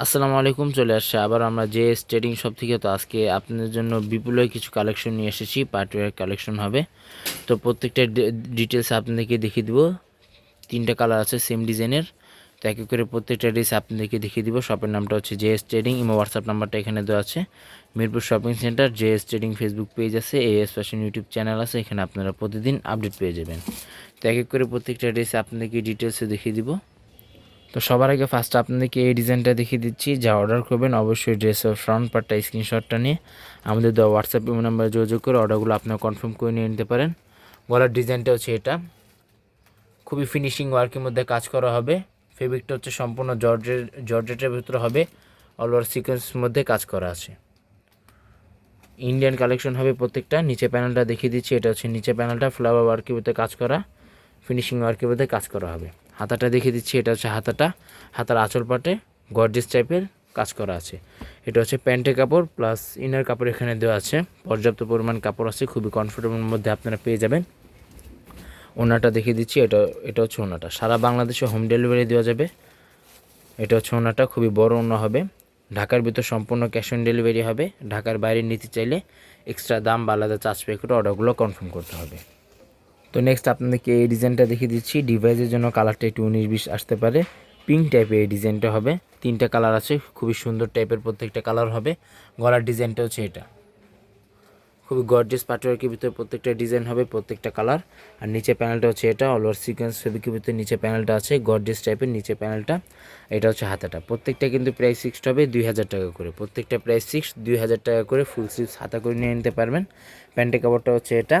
আসসালামু আলাইকুম, চলে আসছে আবার আমরা যে ট্রেডিং শপ থেকে, তো আজকে আপনাদের জন্য বিপুলের কিছু কালেকশন নিয়ে এসেছি পার্টিওয়ার কালেকশন হবে। তো প্রত্যেকটা ডিটেলস আপনাদেরকে দেখিয়ে দিব। তিনটা কালার আছে সেম ডিজাইনের তো এক করে প্রত্যেকটা ড্রেস আপনাদেরকে দেখিয়ে দিব। শপের নামটা হচ্ছে জে এস ট্রেডিং এবং হোয়াটসঅ্যাপ নাম্বারটা এখানে দেওয়া আছে। Mirpur shopping centre J S trading Facebook page আছে A S fashion YouTube channel আছে, এখানে আপনারা প্রতিদিন আপডেট পেয়ে যাবেন। তো এক এক করে প্রত্যেকটা ড্রেস আপনাদেরকে ডিটেলসে দেখিয়ে দিব। তো সবার আগে ফার্স্ট আপনাদেরকে এই ডিজাইনটা দেখিয়ে দিচ্ছি, যা অর্ডার করবেন অবশ্যই ড্রেসের ফ্রন্ট পার্টটা স্ক্রিনশটটা নিয়ে আমাদের দেওয়া হোয়াটসঅ্যাপ ইমো নাম্বারে যোগাযোগ করে অর্ডারগুলো আপনারা কনফার্ম করে নিয়ে নিতে পারেন। গলার ডিজাইনটা হচ্ছে এটা। খুবই ফিনিশিং ওয়ার্কের মধ্যে কাজ করা হবে। ফেব্রিকটা হচ্ছে সম্পূর্ণ জর্জের জর্জেটের ভিতরে হবে। অল ওভার সিকোয়েন্সের মধ্যে কাজ করা আছে। ইন্ডিয়ান কালেকশন হবে প্রত্যেকটা। নিচে প্যানেলটা দেখিয়ে দিচ্ছি। এটা হচ্ছে নিচে প্যানেলটা ফ্লাওয়ার ওয়ার্কের ভিতরে কাজ করা। ফিনিশিং ওয়ার্কের মধ্যে কাজ করা হবে। হাতাটা দেখিয়ে দিচ্ছি, এটা হচ্ছে হাতাটা। হাতার আঁচল পাটে গর্জেস টাইপের কাজ করা আছে। এটা হচ্ছে প্যান্টের কাপড় প্লাস ইনার কাপড় এখানে দেওয়া আছে। পর্যাপ্ত পরিমাণ কাপড় আছে, খুবই কমফোর্টেবলের মধ্যে আপনারা পেয়ে যাবেন। ওনাটা দেখিয়ে দিচ্ছি, এটা এটা হচ্ছে ওনাটা। সারা বাংলাদেশে হোম ডেলিভারি দেওয়া যাবে। এটা হচ্ছে ওনাটা, খুবই বড় ওনা হবে। ঢাকার ভিতর সম্পূর্ণ ক্যাশ অন ডেলিভারি হবে। ঢাকার বাইরে নিতে চাইলে এক্সট্রা দাম বা আলাদা চার্জ পে করে অর্ডারগুলো কনফার্ম করতে হবে। তো নেক্সট আপনাদেরকে এই ডিজাইনটা দেখিয়ে দিচ্ছি। ডিভাইসের জন্য কালারটা একটু উনিশ বিশ আসতে পারে। পিঙ্ক টাইপের এই ডিজাইনটা হবে। তিনটা কালার আছে, খুবই সুন্দর টাইপের প্রত্যেকটা কালার হবে। গলার ডিজাইনটা হচ্ছে এটা। খুবই গর্জিয়াস পাটওয়ার্কের ভিতরে প্রত্যেকটা ডিজাইন হবে, প্রত্যেকটা কালার আর নিচে প্যানেলটা হচ্ছে এটা অল ওভার সিকোয়েন্স ফেব্রিকের ভিতরে নিচে প্যানেলটা আছে গর্জিয়াস টাইপের নিচে প্যানেলটা এটা হচ্ছে হাতাটা। প্রত্যেকটা কিন্তু প্রাইস ফিক্সড হবে দুই হাজার টাকা করে। প্রত্যেকটা প্রাইস ফিক্স দুই হাজার টাকা করে ফুল স্লিভস হাতা করে নিয়ে নিতে পারবেন। প্যান্টের কাপড়টা হচ্ছে এটা।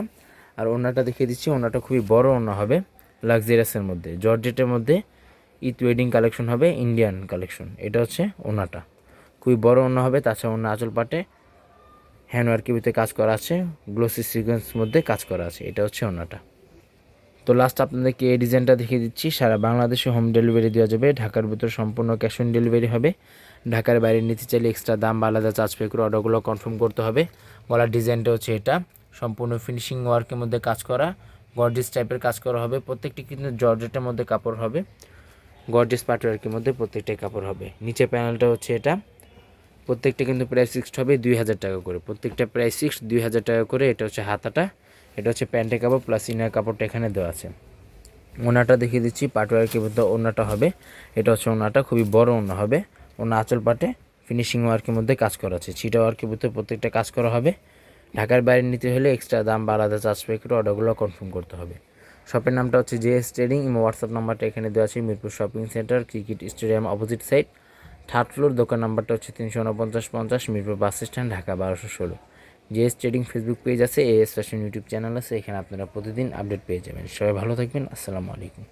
আর ওনাটা দেখিয়ে দিচ্ছি ওনাটা খুবই বড় ওনা হবে লাক্সারিয়াসের মধ্যে। জর্জেটের মধ্যে ইথ ওয়েডিং কালেকশন হবে, ইন্ডিয়ান কালেকশন। এটা হচ্ছে ওনাটা খুবই বড় ওনা হবে, তাছাড়া ওনা আঁচল পাটে হ্যান্ডওয়ার্কের ভিতরে কাজ করা আছে, গ্লোসি সিকোয়েন্স মধ্যে কাজ করা আছে, এটা হচ্ছে ওনাটা তো লাস্ট আপনাদেরকে এই ডিজাইনটা দেখিয়ে দিচ্ছি, সারা বাংলাদেশে হোম ডেলিভারি দেওয়া যাবে, ঢাকার ভিতর সম্পূর্ণ ক্যাশ অন ডেলিভারি হবে। ঢাকার বাইরে নিতে চাইলে এক্সট্রা দাম বা আলাদা চার্জ পে করে অর্ডারগুলো কনফার্ম করতে হবে। গলার ডিজাইনটা হচ্ছে এটা। সম্পূর্ণ ফিনিশিং ওয়ার্কের মধ্যে কাজ করা গর্জিস টাইপের কাজ করা হবে, প্রত্যেকটি কিন্তু জর্জেটের মধ্যে কাপড় হবে গর্জিস পাটওয়ার্কের মধ্যে প্রত্যেকটাই কাপড় হবে। নিচে প্যানেলটা হচ্ছে এটা, প্রত্যেকটা কিন্তু প্রাইস ফিক্সড হবে দুই হাজার টাকা করে। প্রত্যেকটা প্রাইস ফিক্সড দুই হাজার টাকা করে, এটা হচ্ছে হাতাটা, এটা হচ্ছে প্যান্টের কাপড় প্লাস ইনার কাপড়টা এখানে দেওয়া আছে। ওনাটা দেখিয়ে দিচ্ছি, পাটওয়ার্কের মধ্যে ওনাটা হবে, এটা হচ্ছে ওনাটা, খুবই বড় ওনা হবে, ওনা আঁচল পাটে ফিনিশিং ওয়ার্কের মধ্যে কাজ করা আছে। ছিটা ওয়ার্কের মধ্যে প্রত্যেকটা কাজ করা হবে। ঢাকার বাইরে নিতে হলে এক্সট্রা দাম বা আলাদা চার্জ পে করে অর্ডারগুলো কনফার্ম করতে হবে। শপের নামটা হচ্ছে জেএস ট্রেডিং এবং হোয়াটসঅ্যাপ নাম্বারটা এখানে দেওয়া আছে, Mirpur shopping centre cricket stadium opposite side third floor দোকান নাম্বারটা হচ্ছে তিনশো উনপঞ্চাশ পঞ্চাশ, মিরপুর বাস স্ট্যান্ড ঢাকা বারোশো ষোলো। জেএস ট্রেডিং ফেসবুক পেজ আছে এএস ফ্যাশন ইউটিউব চ্যানেল আছে, এখানে আপনারা প্রতিদিন আপডেট পেয়ে যাবেন। সবাই ভালো থাকবেন, আসসালামু আলাইকুম।